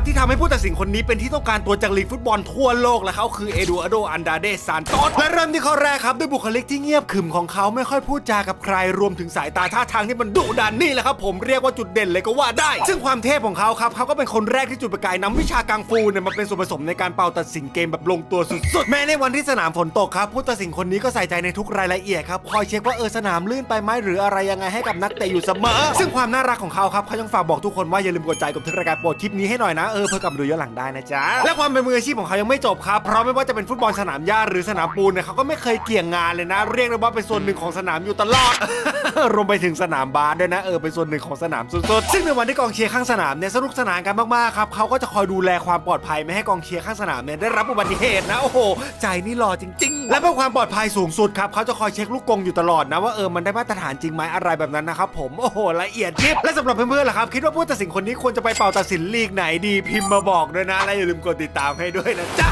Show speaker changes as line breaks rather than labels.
ครับที่ทำให้ผู้ตัดสินคนนี้เป็นที่ต้องการตัวจากลีกฟุตบอลทั่วโลกและเขาคือเอดูอาโดอันดาเดซานโตสและเริ่มที่ข้อแรกครับด้วยบุคลิกที่เงียบขรึมของเขาไม่ค่อยพูดจากับใครรวมถึงสายตาท่าทางที่มันดุดันนี่แหละครับผมเรียกว่าจุดเด่นเลยก็ว่าได้ ซึ่งความเทพของเขาครับเขาก็เป็นคนแรกที่จุดประกายนำวิชากังฟูเนี่ยมาเป็นส่วนผสมในการเป่าตัดสินเกมแบบลงตัวสุดๆแม้ในวันที่สนามฝนตกครับผู้ตัดสินคนนี้ก็ใส่ใจในทุกรายละเอียดครับคอยเช็คว่าเออสนามลื่นไปไหมหรืออะไรยังไงให้กับนักเตะอยู่เสมอ ซึ่งความน่ารักของเขาครับเขายังฝากบอกทุกคนว่าอย่าลืมกดใจกดทึกรายการโปรดคลิปนี้ให้หน่อยนะเออเพื่อกลับมาดูย้อนหลังได้นะจ๊ะ และความเป็นมืออาชีพของเขายังไม่จบครับ เพราะไม่ว่าจะเป็นฟุตบอลสนามหญ้าหรือสนามปูนเนี่ยเขาก็ไม่เคยเกี่ยงงานเลยนะ เรียกได้ว่าเป็นส่วนหนึ่งของสนามอยู่ตลอด รวมไปถึงสนามบาสด้วยนะเออเป็นส่วนหนึ่งของสนามสุดๆซึ่งในวันที่กองเชียร์ข้างสนามเนี่ยสนุกสนานกันมากๆครับเขาก็จะคอยดูแลความปลอดภัยไม่ให้กองเชียร์ข้างสนามเนี่ยได้รับอุบัติเหตุนะโอ้โหใจนี่รอจริงๆ และเพื่อความปลอดภัยสูงสุดครับเขาจะคอยเช็คลูกกงอยู่ตลอดนะว่าเออมันได้มาตรฐานจริงไหมอะไรแบบนั้นนะครับผมโอ้โหละเอียดยิบและสำหรับเพื่อนๆล่ะครับคิดว่าผู้ตัดสินคนนี้ควรจะไปเป่าตัดสินลีกไหนดีพิมพ์มาบอกด้วยนะและอย่าลืมกดติดตามให้ด้วยนะจ๊ะ